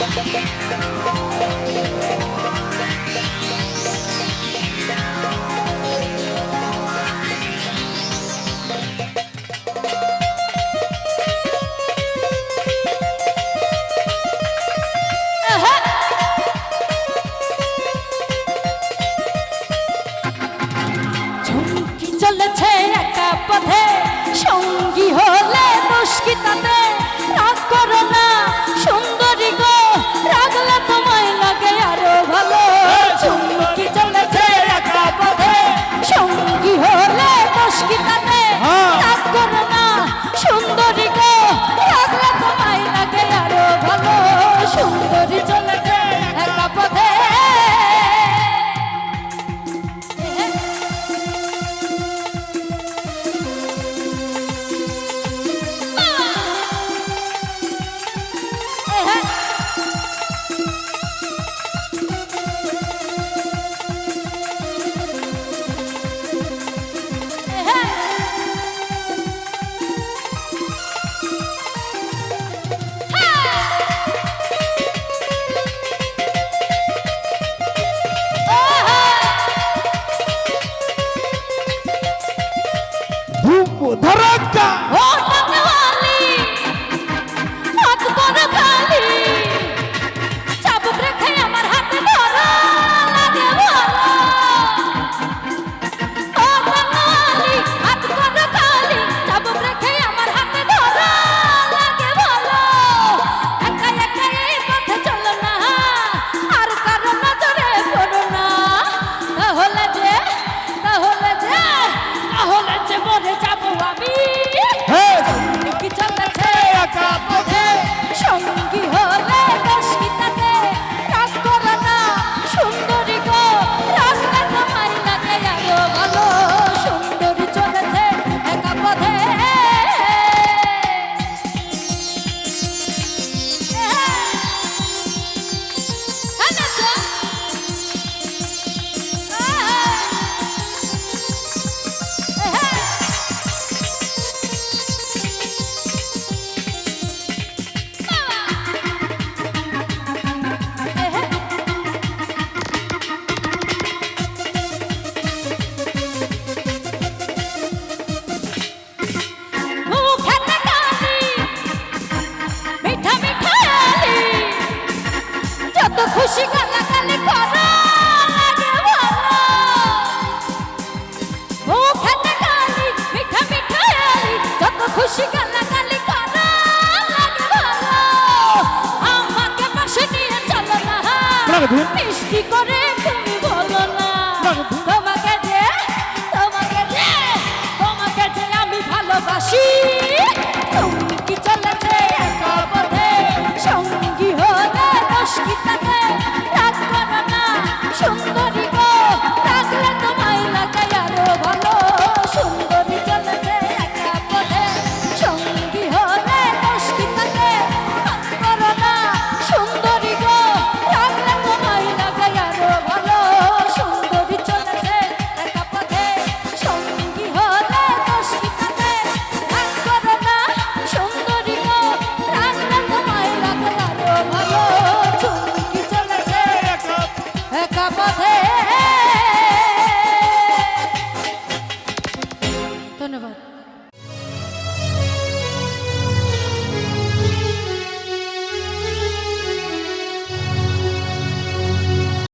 পথে। ধারাক্কা। যত খুশি গালাগালি করো খুশি গালাগালি করো লাগে ভালো আমাকে পাশে নিয়ে চলো না। মিষ্টি করে তুমি বলো না। তোমাকে যে তোমাকে যে তোমাকে যে আমি ভালোবাসি। Eka pa de